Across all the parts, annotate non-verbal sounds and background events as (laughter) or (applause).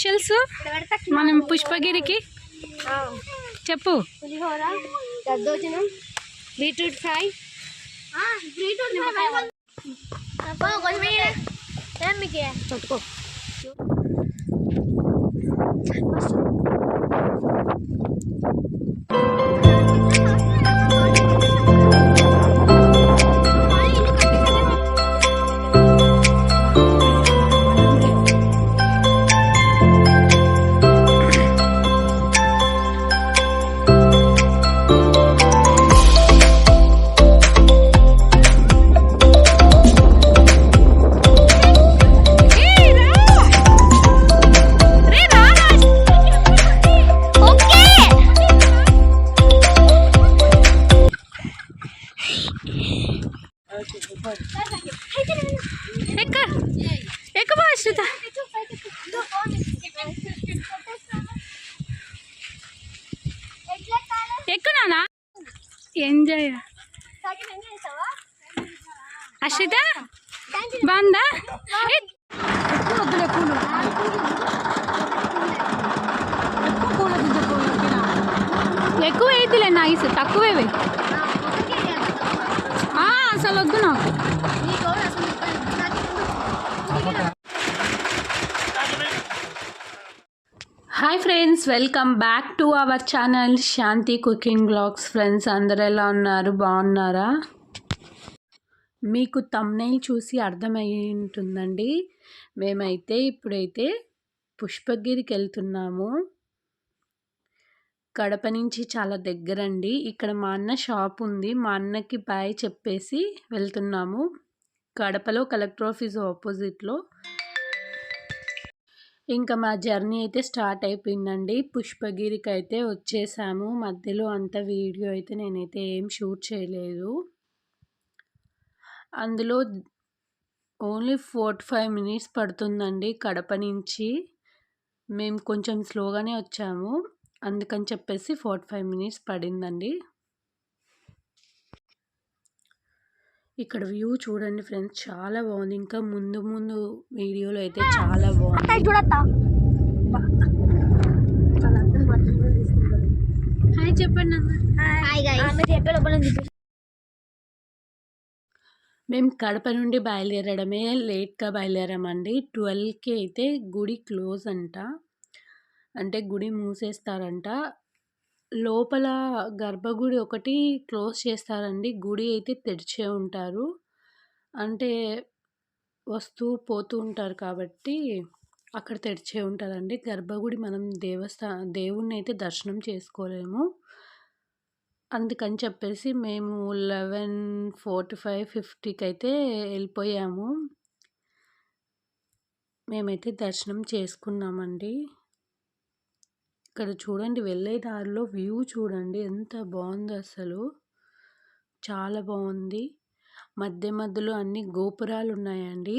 ఈరోజు స్పెషల్స్? మనం పుష్పగిరికి? చెప్పు. పులిహోర దద్దోజనం బీట్రూట్ ఫ్రై. పట్టుకో ఎక్క ఎంజాయ్ అశ్రిత బాగుందా ఎక్కువ వేయద్దులే నైస్ తక్కువే అసలు వద్దు నాకు. Hi friends welcome back to our channel Shanti cooking blogs friends అందరు ఎలా ఉన్నారు? బాగున్నారా? మీకు తమ్నైల్ చూసి అర్థమయ్యి ఉంటుందండి మేమైతే ఇప్పుడైతే పుష్పగిరికి వెళ్తున్నాము. కడప నుంచి చాలా దగ్గరండి. ఇక్కడ మా అన్న షాప్ ఉంది. మా అన్నకి బాయ్ చెప్పేసి వెళ్తున్నాము. కడపలో కలెక్టర్ ఆఫీస్ ఆపోజిట్లో ఇంకా మా జర్నీ అయితే స్టార్ట్ అయిపోయిందండి. పుష్పగిరికి అయితే వచ్చేసాము. మధ్యలో అంత వీడియో అయితే నేనైతే ఏం షూట్ చేయలేదు. అందులో ఓన్లీ ఫోర్టీ ఫైవ్ మినిట్స్ పడుతుందండి కడప నుంచి. మేము కొంచెం స్లోగానే వచ్చాము. అందుకని చెప్పేసి ఫార్టీ ఫైవ్ మినిట్స్ పడిందండి. ఇక్కడ వ్యూ చూడండి ఫ్రెండ్స్ చాలా బాగుంది. ఇంకా ముందు ముందు వీడియోలో అయితే చాలా బాగుంది. హాయ్ చెప్పండి హాయ్ గైస్ చెప్పే లోపల మేము కడప నుండి బయలుదేరడమే లేట్గా బయలుదేరామండి. ట్వెల్వ్కి అయితే గుడి క్లోజ్ అంట. అంటే గుడి మూసేస్తారంట. లోపల గర్భగుడి ఒకటి క్లోజ్ చేస్తారండి. గుడి అయితే తెరిచే ఉంటారు. అంటే వస్తూ పోతూ ఉంటారు కాబట్టి అక్కడ తెరిచే ఉంటుందండి గర్భగుడి మనం దేవస్థా దేవుణ్ణి అయితే దర్శనం చేసుకోలేము. అందుకని చెప్పేసి మేము లెవెన్ ఫార్టీ ఫైవ్ ఫిఫ్టీకి అయితే వెళ్ళిపోయాము. మేమైతే దర్శనం చేసుకున్నామండి. ఇక్కడ చూడండి వెళ్ళే దారిలో వ్యూ చూడండి ఎంత బాగుందో అసలు. చాలా బాగుంది. మధ్య మధ్యలో అన్ని గోపురాలు ఉన్నాయండి.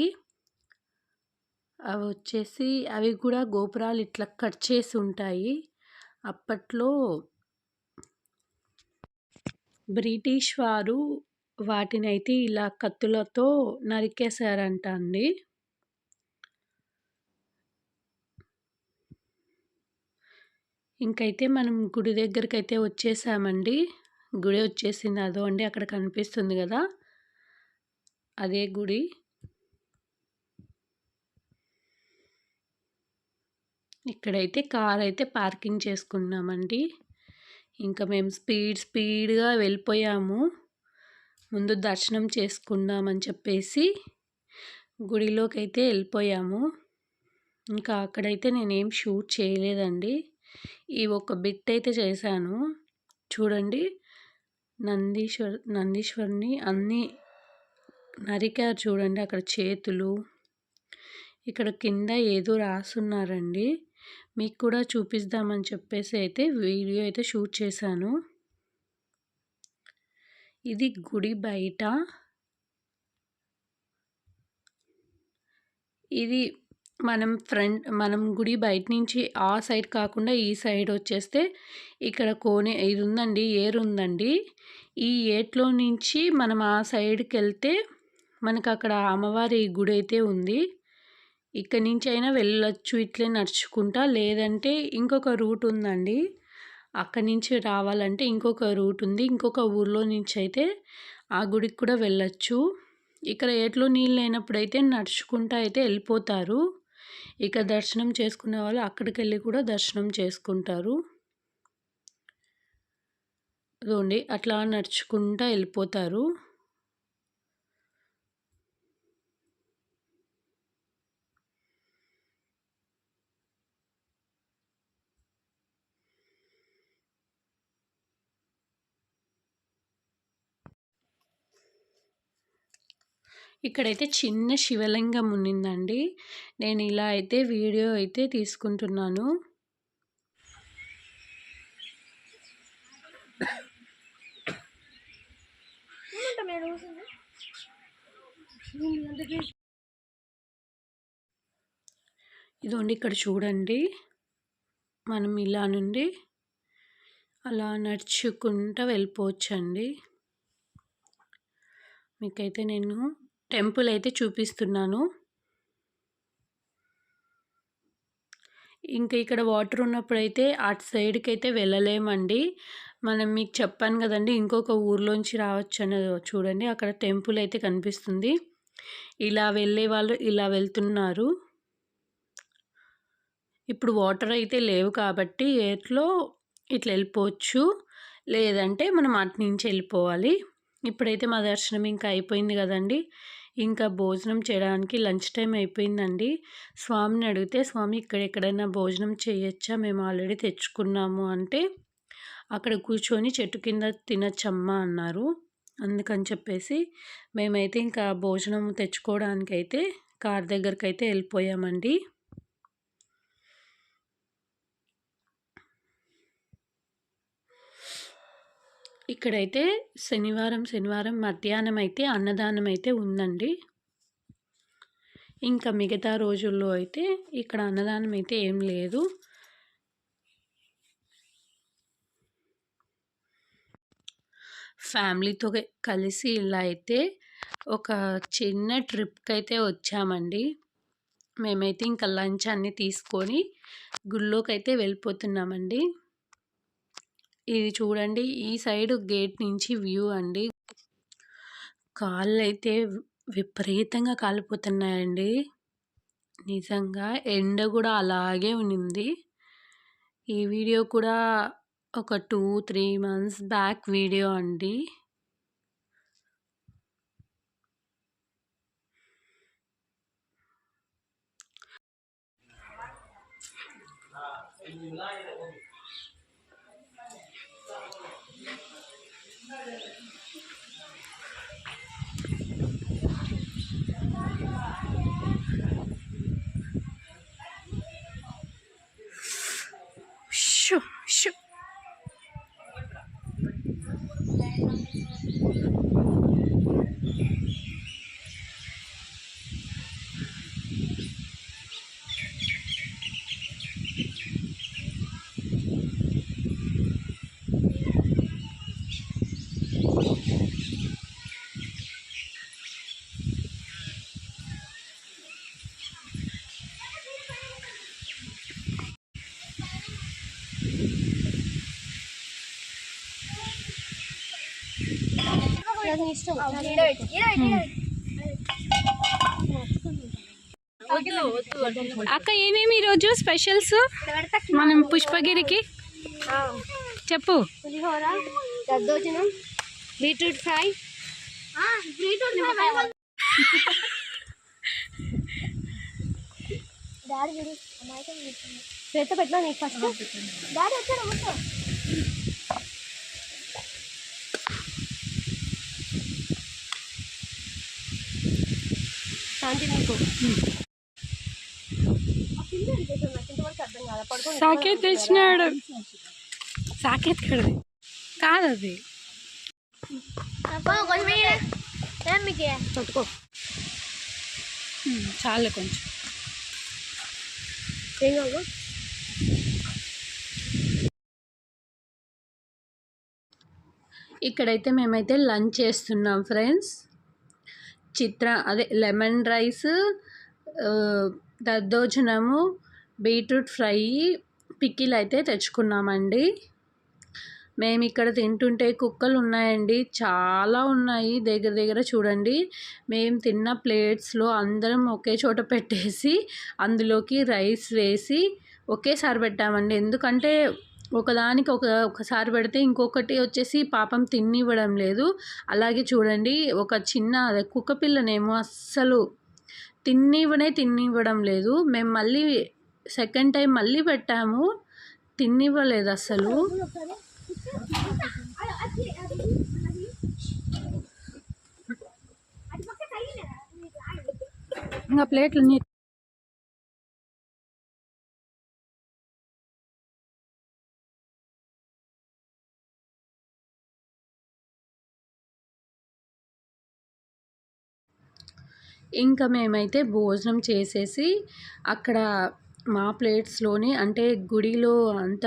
అవి వచ్చేసి అవి కూడా గోపురాలు ఇట్లా కట్ చేసి ఉంటాయి. అప్పట్లో బ్రిటిష్ వారు వాటినైతే ఇలా కత్తులతో నరికేశారంట అండి. ఇంకైతే మనం గుడి దగ్గరికి అయితే వచ్చేసామండి. గుడి వచ్చేసింది. అదో అండి అక్కడ కనిపిస్తుంది కదా. అదే గుడి. ఇక్కడైతే కార్ అయితే పార్కింగ్ చేసుకున్నామండి. ఇంకా మేము స్పీడ్ స్పీడ్గా వెళ్ళిపోయాము. ముందు దర్శనం చేసుకుందామని చెప్పేసి గుడిలోకి అయితే వెళ్ళిపోయాము. ఇంకా అక్కడైతే నేనేం షూట్ చేయలేదండి. ఈ ఒక బిట్ అయితే చేశాను. చూడండి. నందీశ్వర్ నందీశ్వర్ని అన్నీ నరికారు చూడండి అక్కడ చేతులు. ఇక్కడ కింద ఏదో రాసున్నారండి. మీకు కూడా చూపిద్దామని చెప్పేసి అయితే వీడియో అయితే షూట్ చేశాను. ఇది గుడి బయట. ఇది మనం ఫ్రంట్ మనం గుడి బయట నుంచి ఆ సైడ్ కాకుండా ఈ సైడ్ వచ్చేస్తే ఇక్కడ కోనే ఇది ఉందండి ఏరు ఉందండి ఈ ఏట్లో నుంచి మనం ఆ సైడ్కి వెళ్తే మనకు అక్కడ అమ్మవారి గుడి అయితే ఉంది. ఇక్కడి నుంచి అయినా వెళ్ళొచ్చు ఇట్లే నడుచుకుంటా. లేదంటే ఇంకొక రూట్ ఉందండి. అక్కడి నుంచి రావాలంటే ఇంకొక రూట్ ఉంది. ఇంకొక ఊర్లో నుంచి అయితే ఆ గుడికి కూడా వెళ్ళొచ్చు. ఇక్కడ ఏట్లో నీళ్ళు లేనప్పుడైతే నడుచుకుంటా అయితే వెళ్ళిపోతారు. ఇక దర్శనం చేసుకునే వాళ్ళు అక్కడికి వెళ్ళి కూడా దర్శనం చేసుకుంటారు. ఇదిగోండి అట్లా నడుచుకుంటా వెళ్ళిపోతారు. ఇక్కడైతే చిన్న శివలింగం ఉన్నిందండి. నేను ఇలా అయితే వీడియో అయితే తీసుకుంటున్నాను. ఇదిగోండి ఇక్కడ చూడండి. మనం ఇలా నుండి అలా నడుచుకుంటూ వెళ్ళిపోవచ్చండి. మీకైతే నేను టెంపుల్ అయితే చూపిస్తున్నాను. ఇంకా ఇక్కడ వాటర్ ఉన్నప్పుడైతే అటు సైడ్కి అయితే వెళ్ళలేమండి. మనం మీకు చెప్పాను కదండి ఇంకొక ఊర్లోంచి రావచ్చు అన్నది చూడండి అక్కడ టెంపుల్ అయితే కనిపిస్తుంది. ఇలా వెళ్ళే వాళ్ళు ఇలా వెళ్తున్నారు. ఇప్పుడు వాటర్ అయితే లేవు కాబట్టి ఏట్లో ఇట్లా వెళ్ళిపోవచ్చు. లేదంటే మనం అటు నుంచి వెళ్ళిపోవాలి. ఇప్పుడైతే మా దర్శనం ఇంకా అయిపోయింది కదండి. ఇంకా భోజనం చేయడానికి లంచ్ టైం అయిపోయిందండి. స్వామిని అడిగితే స్వామి ఇక్కడ ఎక్కడైనా భోజనం చేయొచ్చా? మేము ఆల్రెడీ తెచ్చుకున్నాము అంటే అక్కడ కూర్చొని చెట్టు కింద తినచ్చమ్మా అన్నారు. అందుకని చెప్పేసి మేమైతే ఇంకా భోజనం తెచ్చుకోవడానికి అయితే కార్ దగ్గరికి అయితే వెళ్ళిపోయామండి. ఇక్కడైతే శనివారం శనివారం మధ్యాహ్నం అయితే అన్నదానం అయితే ఉందండి. ఇంకా మిగతా రోజుల్లో అయితే ఇక్కడ అన్నదానం అయితే ఏం లేదు. ఫ్యామిలీతో కలిసి ఇలా అయితే ఒక చిన్న ట్రిప్కి అయితే వచ్చామండి. మేమైతే ఇంకా లంచ్ అన్నీ తీసుకొని గుళ్ళోకి అయితే వెళ్ళిపోతున్నామండి. ఇది చూడండి ఈ సైడ్ గేట్ నుంచి వ్యూ అండి. కాళ్ళు అయితే విపరీతంగా కాలిపోతున్నాయండి. నిజంగా ఎండ కూడా అలాగే ఉన్నింది. ఈ వీడియో కూడా ఒక two three months back video అండి. ఇలా అక్క ఏమేమి ఈరోజు స్పెషల్స్? మనం పుష్పగిరికి? చెప్పు. పులిహోర దద్దోజనం బీట్రూట్ ఫ్రై. డాడీ పెట్టినా నీకు ఫస్ట్. డాడీ వచ్చాడు మొత్తం శాంతి నీకు అర్థం కాదా పడుకో సాకేత్ తెచ్చినాడు. సాకేత్ కడది. కాదు అది మీకు? పట్టుకో చాలు కొంచెం. ఏం కాదు? ఇక్కడైతే మేమైతే లంచ్ చేస్తున్నాం ఫ్రెండ్స్. చిత్ర అదే లెమన్ రైస్ దద్దోజనము బీట్రూట్ ఫ్రై పికిల్ అయితే తెచ్చుకున్నామండి. మేము ఇక్కడ తింటుంటే కుక్కలు ఉన్నాయండి చాలా ఉన్నాయి. దగ్గర దగ్గర చూడండి. మేము తిన్న ప్లేట్స్లో అందరం ఒకే చోట పెట్టేసి అందులోకి రైస్ వేసి ఒకేసారి పెట్టామండి. ఎందుకంటే ఒకదానికి ఒక ఒకసారి పెడితే ఇంకొకటి వచ్చేసి పాపం తిన్నివ్వడం లేదు. అలాగే చూడండి ఒక చిన్న అదే కుక్క పిల్లనేమో అస్సలు తిన్నివ్వనే తిన్నివ్వడం లేదు. మేము మళ్ళీ సెకండ్ టైం మళ్ళీ పెట్టాము తిన్నివ్వలేదు అసలు ఇంకా ప్లేట్లు ఇంకా మేమైతే భోజనం చేసేసి అక్కడ మా ప్లేట్స్లోనే అంటే గుడిలో అంత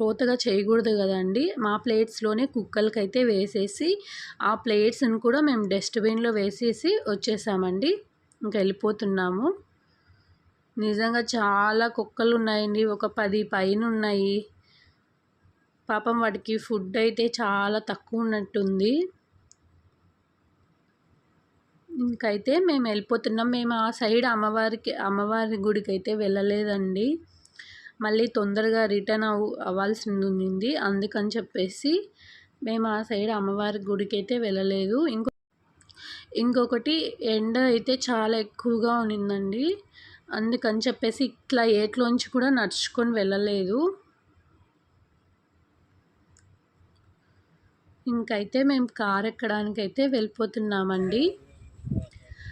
రోతగా చేయకూడదు కదండి. మా ప్లేట్స్లోనే కుక్కలకైతే వేసేసి ఆ ప్లేట్స్ని కూడా మేము డస్ట్బిన్లో వేసేసి వచ్చేసామండి. ఇంకా వెళ్ళిపోతున్నాము. నిజంగా చాలా కుక్కలు ఉన్నాయండి ఒక పది పైన ఉన్నాయి పాపం వాటికి ఫుడ్ అయితే చాలా తక్కువ ఉన్నట్టుంది. ఇంకైతే మేము వెళ్ళిపోతున్నాం. మేము ఆ సైడ్ అమ్మవారికి అమ్మవారి గుడికి అయితే వెళ్ళలేదండి. మళ్ళీ తొందరగా రిటర్న్ అవ్ అవ్వాల్సి ఉంది అందుకని చెప్పేసి మేము ఆ సైడ్ అమ్మవారి గుడికి అయితే వెళ్ళలేదు. ఇంకో ఇంకొకటి ఎండ అయితే చాలా ఎక్కువగా ఉన్నిందండి. అందుకని చెప్పేసి ఇట్లా ఏట్లోంచి కూడా నడుచుకొని వెళ్ళలేదు. ఇంకైతే మేము కార్ ఎక్కడానికైతే వెళ్ళిపోతున్నామండి.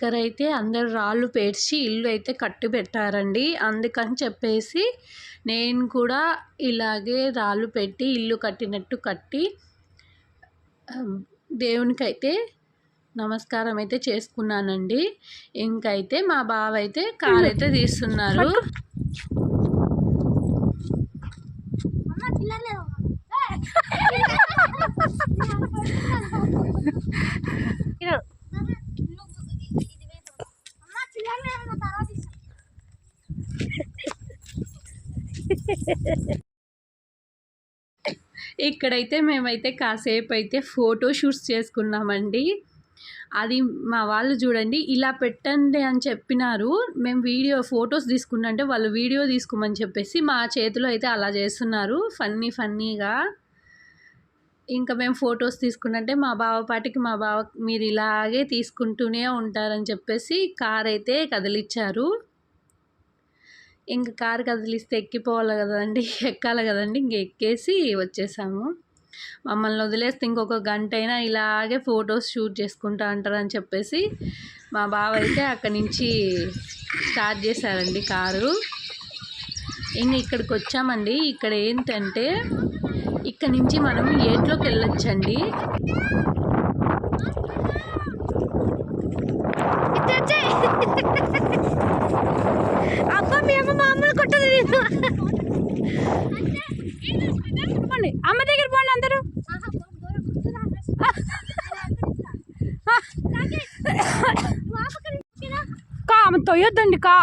వెళ్ళిపోతున్నామండి అయితే అందరు రాళ్ళు పేర్చి ఇల్లు అయితే కట్టి పెట్టారండి. అందుకని చెప్పేసి నేను కూడా ఇలాగే రాళ్ళు పెట్టి ఇల్లు కట్టినట్టు కట్టి దేవునికైతే నమస్కారం అయితే చేసుకున్నానండి. ఇంకైతే మా బావ అయితే కారు అయితే తీస్తున్నారు. ఇక్కడైతే మేమైతే కాసేపు అయితే ఫోటో షూట్స్ చేసుకున్నామండి. అది మా వాళ్ళు చూడండి ఇలా పెట్టండి అని చెప్పినారు. మేము వీడియో ఫొటోస్ తీసుకున్నంటే వాళ్ళు వీడియో తీసుకోమని చెప్పేసి మా చేతిలో అయితే అలా చేస్తున్నారు ఫన్నీ ఫన్నీగా. ఇంకా మేము ఫొటోస్ తీసుకున్నంటే మా బావ పాటికి మా బావ మీరు ఇలాగే తీసుకుంటూనే ఉంటారని చెప్పేసి కార్ అయితే కదిలిచ్చారు. ఇంకా కారు కదిలిస్తే ఎక్కిపోవాలి కదండి ఎక్కాలి కదండి ఇంక ఎక్కేసి వచ్చేసాము. మమ్మల్ని వదిలేస్తే ఇంకొక గంట అయినా ఇలాగే ఫొటోస్ షూట్ చేసుకుంటా అంటారని చెప్పేసి మా బావ అయితే అక్కడి నుంచి స్టార్ట్ చేశారండి కారు. ఇంక ఇక్కడికి వచ్చామండి. ఇక్కడ ఏంటంటే ఇక్కడ నుంచి మనం ఏట్లోకి వెళ్ళొచ్చండి. అబ్బా మీ అమ్మ మామూలు కొట్టదు పోండి. అమ్మ దగ్గర పోండి అందరూ. కా ఆమె తొయ్యొద్దండి కా.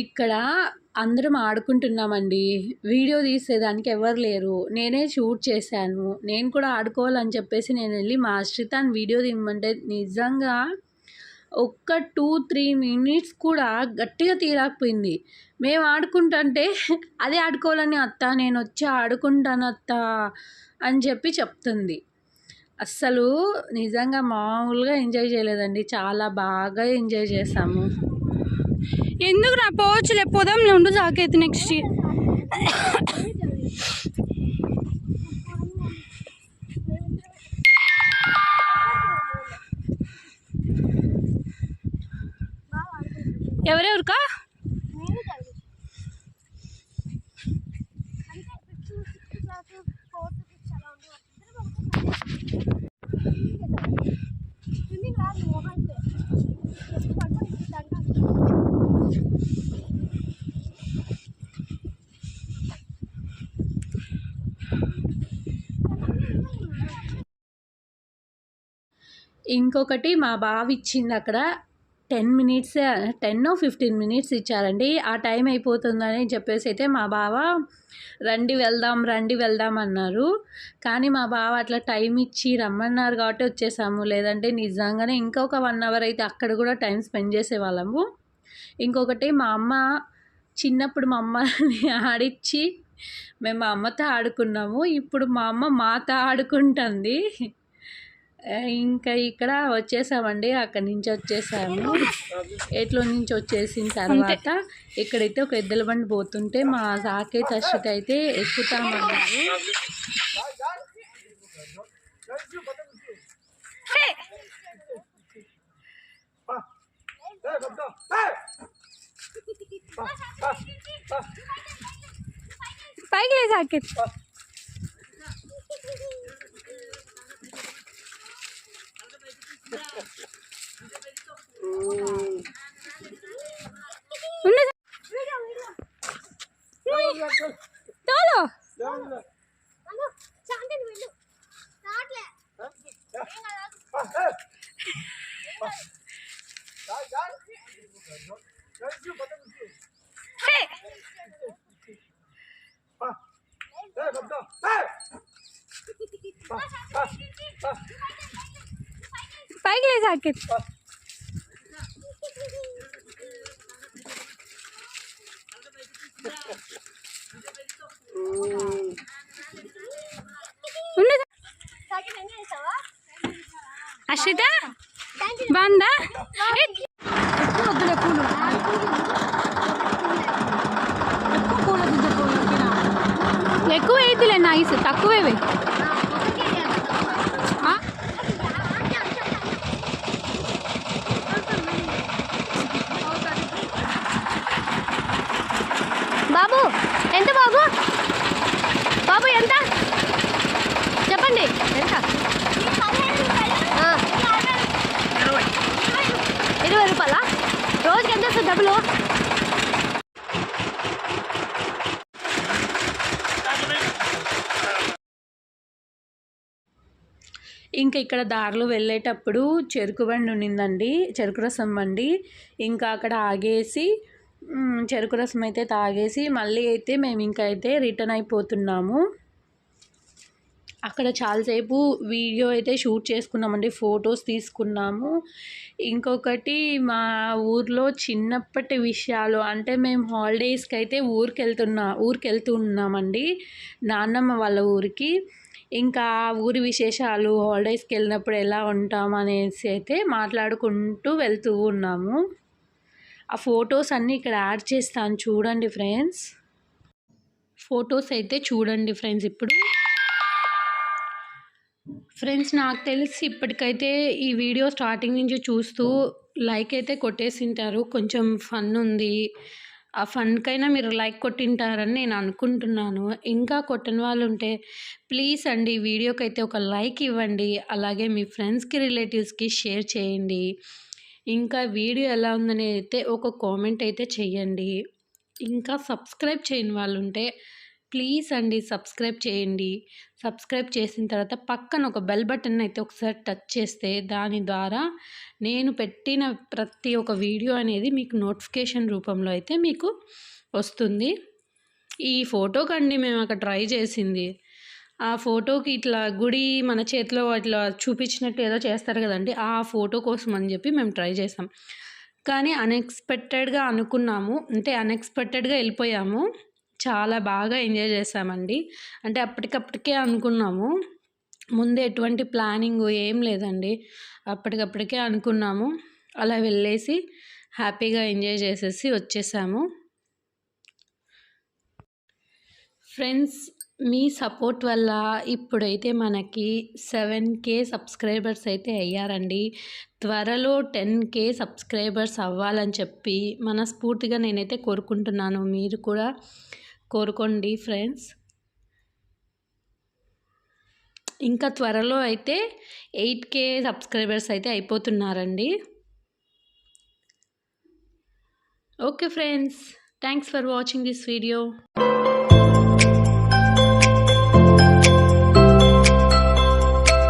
ఇక్కడ అందరం ఆడుకుంటున్నామండి. వీడియో తీసేదానికి ఎవరు లేరు. నేనే షూట్ చేశాను. నేను కూడా ఆడుకోవాలని చెప్పేసి నేను వెళ్ళి మా అశ్రితాన్ని వీడియో తీయమంటే నిజంగా ఒక్క టూ త్రీ మినిట్స్ కూడా గట్టిగా తీరాకపోయింది మేము ఆడుకుంటుంటే అదే ఆడుకోవాలని అత్త నేను వచ్చి ఆడుకుంటాను అత్త అని చెప్పి చెప్తుంది. అస్సలు నిజంగా మామూలుగా ఎంజాయ్ చేయలేదండి. చాలా బాగా ఎంజాయ్ చేసాము ఎందుకు నా పోవచ్చులే లేకపోదాం ఉండు జాకేత్ నెక్స్ట్ ఎవరెవరికా? ఇంకొకటి మా బావ ఇచ్చింది అక్కడ ten minutes ten fifteen minutes ఇచ్చారండి. ఆ టైం అయిపోతుందని చెప్పేసి అయితే మా బావ రండి వెళ్దాం రండి వెళ్దాం అన్నారు. కానీ మా బావ అట్లా టైం ఇచ్చి రమ్మన్నారు కాబట్టి వచ్చేసాము. లేదంటే నిజంగానే ఇంకొక వన్ అవర్ అయితే అక్కడ కూడా టైం స్పెండ్ చేసేవాళ్ళము. ఇంకొకటి మా అమ్మ చిన్నప్పుడు మా అమ్మని (laughs) ఆడిచ్చి మేము మా అమ్మతో ఆడుకున్నాము. ఇప్పుడు మా అమ్మ మాతో ఆడుకుంటుంది. ఇంకా ఇక్కడ వచ్చేసామండి అక్కడి నుంచి వచ్చేసాము. ఎట్లో నుంచి వచ్చేసిన తర్వాత ఇక్కడైతే ఒక ఎద్దుల బండి పోతుంటే మా సాకేత్ అశ్విత అయితే ఎక్కుతామన్నారు. పైకి లే ચાલો ચાલો ચાંદન વેલું పైకి లే జాకేత్ ఉండు. అశ్విత బాగుందా ఏ, ఎక్కువ వద్దులే పూలు ఎక్కువ పూలు వద్దు పూలు ఎక్కువ వేయద్దులే నైస్ తక్కువే వేయి. ఆ బాబు ఎంత బాబు బాబు ఎంత చెప్పండి ఎంత ఆ. ఇరవై రూపాయలా రోజుకి ఎంత వస్తుంది డబ్బులు ఇంకా ఇక్కడ దారిలో వెళ్ళేటప్పుడు చెరుకు బండి ఉన్నిందండి చెరుకు రసం బండి. ఇంకా అక్కడ ఆగేసి చెరుకు రసం అయితే తాగేసి మళ్ళీ అయితే మేము ఇంకా అయితే రిటర్న్ అయిపోతున్నాము. అక్కడ చాలాసేపు వీడియో అయితే షూట్ చేసుకున్నామండి ఫొటోస్ తీసుకున్నాము. ఇంకొకటి మా ఊర్లో చిన్నప్పటి విషయాలు అంటే మేము హాలిడేస్కి అయితే ఊరికి వెళ్తున్నా ఊరికి వెళ్తున్నామండి నాన్నమ్మ వాళ్ళ ఊరికి. ఇంకా ఆ ఊరి విశేషాలు హాలిడేస్కి వెళ్ళినప్పుడు ఎలా ఉంటాం అనేసి అయితే మాట్లాడుకుంటూ వెళ్తూ ఉన్నాము. ఆ ఫొటోస్ అన్నీ ఇక్కడ యాడ్ చేస్తాను చూడండి ఫ్రెండ్స్. ఫొటోస్ అయితే చూడండి ఫ్రెండ్స్ ఇప్పుడు. ఫ్రెండ్స్ నాకు తెలిసి ఇప్పటికైతే ఈ వీడియో స్టార్టింగ్ నుంచి చూస్తూ లైక్ అయితే కొట్టేసింటారు. కొంచెం ఫన్ ఉంది. ఆ ఫండ్కైనా మీరు లైక్ కొట్టింటారని నేను అనుకుంటున్నాను. ఇంకా కొట్టని వాళ్ళు ఉంటే ప్లీజ్ అండి వీడియోకి అయితే ఒక లైక్ ఇవ్వండి. అలాగే మీ ఫ్రెండ్స్కి రిలేటివ్స్కి షేర్ చేయండి. ఇంకా వీడియో ఎలా ఉందని అయితే ఒక కామెంట్ అయితే చేయండి ఇంకా సబ్స్క్రైబ్ చేయని వాళ్ళు ఉంటే ప్లీజ్ అండి సబ్స్క్రైబ్ చేయండి. సబ్స్క్రైబ్ చేసిన తర్వాత పక్కన ఒక బెల్ బటన్ అయితే ఒకసారి టచ్ చేస్తే దాని ద్వారా నేను పెట్టిన ప్రతి ఒక్క వీడియో అనేది మీకు నోటిఫికేషన్ రూపంలో అయితే మీకు వస్తుంది. ఈ ఫోటోకండి మేము అక్కడ ట్రై చేసింది. ఆ ఫోటోకి ఇట్లా గుడి మన చేతిలో ఇట్లా చూపించినట్టు ఏదో చేస్తారు కదండి ఆ ఫోటో కోసం అని చెప్పి మేము ట్రై చేసాం. కానీ అన్ఎక్స్పెక్టెడ్గా అనుకున్నాము. అంటే అన్ఎక్స్పెక్టెడ్గా వెళ్ళిపోయాము. చాలా బాగా ఎంజాయ్ చేసామండి. అంటే అప్పటికప్పటికే అనుకున్నాము. ముందే ఎటువంటి ప్లానింగ్ ఏం లేదండి. అప్పటికప్పటికే అనుకున్నాము. అలా వెళ్ళేసి హ్యాపీగా ఎంజాయ్ చేసేసి వచ్చేసాము. ఫ్రెండ్స్ మీ సపోర్ట్ వల్ల ఇప్పుడైతే మనకి సెవెన్ కే సబ్స్క్రైబర్స్ అయితే అయ్యారండి. త్వరలో టెన్ కే సబ్స్క్రైబర్స్ అవ్వాలని చెప్పి మనస్ఫూర్తిగా నేనైతే కోరుకుంటున్నాను. మీరు కూడా కోరుకోండి ఫ్రెండ్స్. ఇంకా త్వరలో అయితే ఎయిట్ కే సబ్స్క్రైబర్స్ అయితే అయిపోతున్నారండి. Okay friends. Thanks for watching this video.